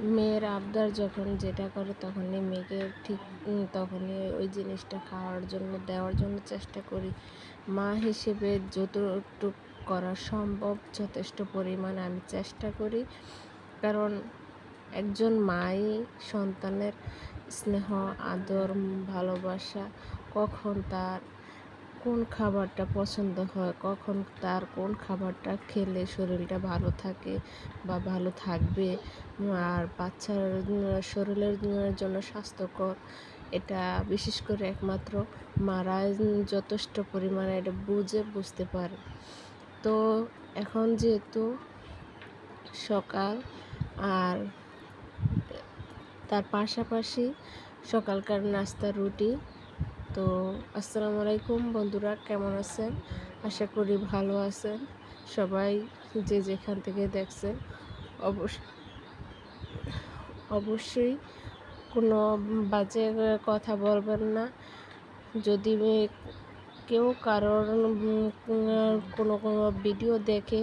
মেয়ের আবদার যখন যেটা করে তখনই মেয়েকে ঠিক তখনই ওই জিনিসটা খাওয়ার জন্য, দেওয়ার জন্য চেষ্টা করি। মা হিসেবে যতটুক করা সম্ভব যথেষ্ট পরিমাণ আমি চেষ্টা করি। কারণ একজন মাই সন্তানের স্নেহ, আদর, ভালোবাসা কখন তার কোন খাবারটা পছন্দ হয়, কখন তার কোন খাবারটা খেলে শরীরটা ভালো থাকে বা ভালো থাকবে, আর বাচ্চার শরীরের জন্য স্বাস্থ্যকর, এটা বিশেষ করে একমাত্র মারা যথেষ্ট পরিমাণে এটা বুঝে বুঝতে পারে। তো এখন যেহেতু সকাল, আর তার পাশাপাশি সকালকার নাস্তা রুটি তো আসসালামু আলাইকুম বন্ধুরা, কেমন আছেন? আশা করি ভালো আছেন। সবাই যে যেখান থেকে দেখছেন অবশ্য অবশ্যই কোনো বাজে কথা বলবেন না। যদি কেউ কারোর কোনো কোনো ভিডিও দেখে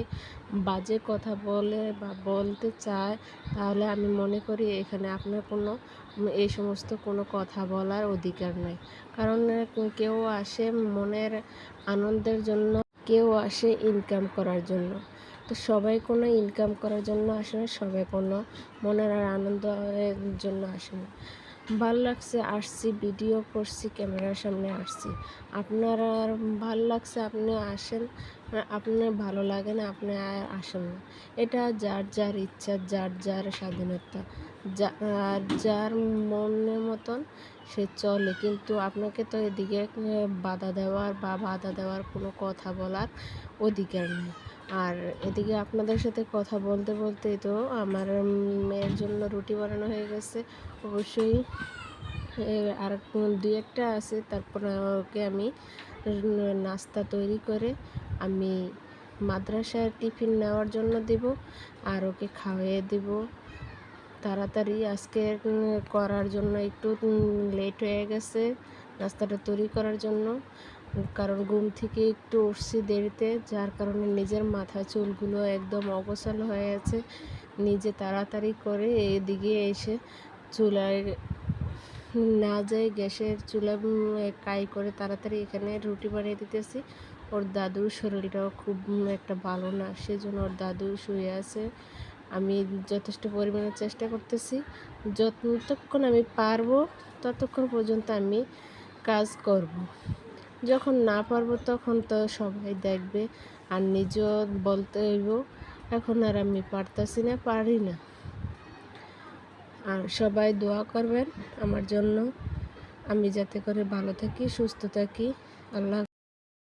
বাজে কথা বলে বা বলতে চায়, তাহলে আমি মনে করি এখানে আপনার কোনো এই সমস্ত কোনো কথা বলার অধিকার নেই। কারণ কেউ আসে মনের আনন্দের জন্য, কেউ আসে ইনকাম করার জন্য। তো সবাই কোনো ইনকাম করার জন্য আসে না, সবাই কোনো মনের আর আনন্দের জন্য আসে না। ভালো লাগছে, আসছি ভিডিও করছি, ক্যামেরার সামনে আসছি। আপনার ভালো লাগছে, আপনি আসেন। আপনার ভালো লাগে না, আপনি আসেন না। এটা যার যার ইচ্ছা, যার যার স্বাধীনতা। আর যার মনের মতন সে চলে। কিন্তু আপনাকে তো এদিকে বাধা দেওয়ার বা বাধা দেওয়ার কোনো কথা বলার অধিকার নেই। আর এদিকে আপনাদের সাথে কথা বলতে বলতে তো আমার মেয়ের জন্য রুটি বানানো হয়ে গেছে। অবশ্যই আর দুই একটা আছে। তারপর ওকে আমি নাস্তা তৈরি করে আমি মাদ্রাসার টিফিন নেওয়ার জন্য দেব আর ওকে খাওয়িয়ে দেব। তাড়াতাড়ি আজকে করার জন্য একটু লেট হয়ে গেছে নাস্তাটা তৈরি করার জন্য। কারণ ঘুম থেকে একটু উঠছি দেরিতে, যার কারণে নিজের মাথা চুলগুলো একদম অগোছালো হয়ে আছে নিজে তাড়াতাড়ি করে এদিকে এসে চুলার না যায় গ্যাসের চুলা কাই করে তাড়াতাড়ি এখানে রুটি বানিয়ে দিতেছি। ওর দাদুর শরীরটাও খুব একটা ভালো না, সেজন্য ওর দাদু শুয়ে আছে। আমি যথেষ্ট পরিমাণে চেষ্টা করতেছি। যতক্ষণ আমি পারব, ততক্ষণ পর্যন্ত আমি কাজ করব। যখন না পারব তখন তো সবাই দেখবে আর নিজেও বলতে হইব, এখন আর আমি পারতাছি না, পারি না। আর সবাই দোয়া করবেন আমার জন্য। আমি যাতে করে ভালো থাকি, সুস্থ থাকি। আল্লাহ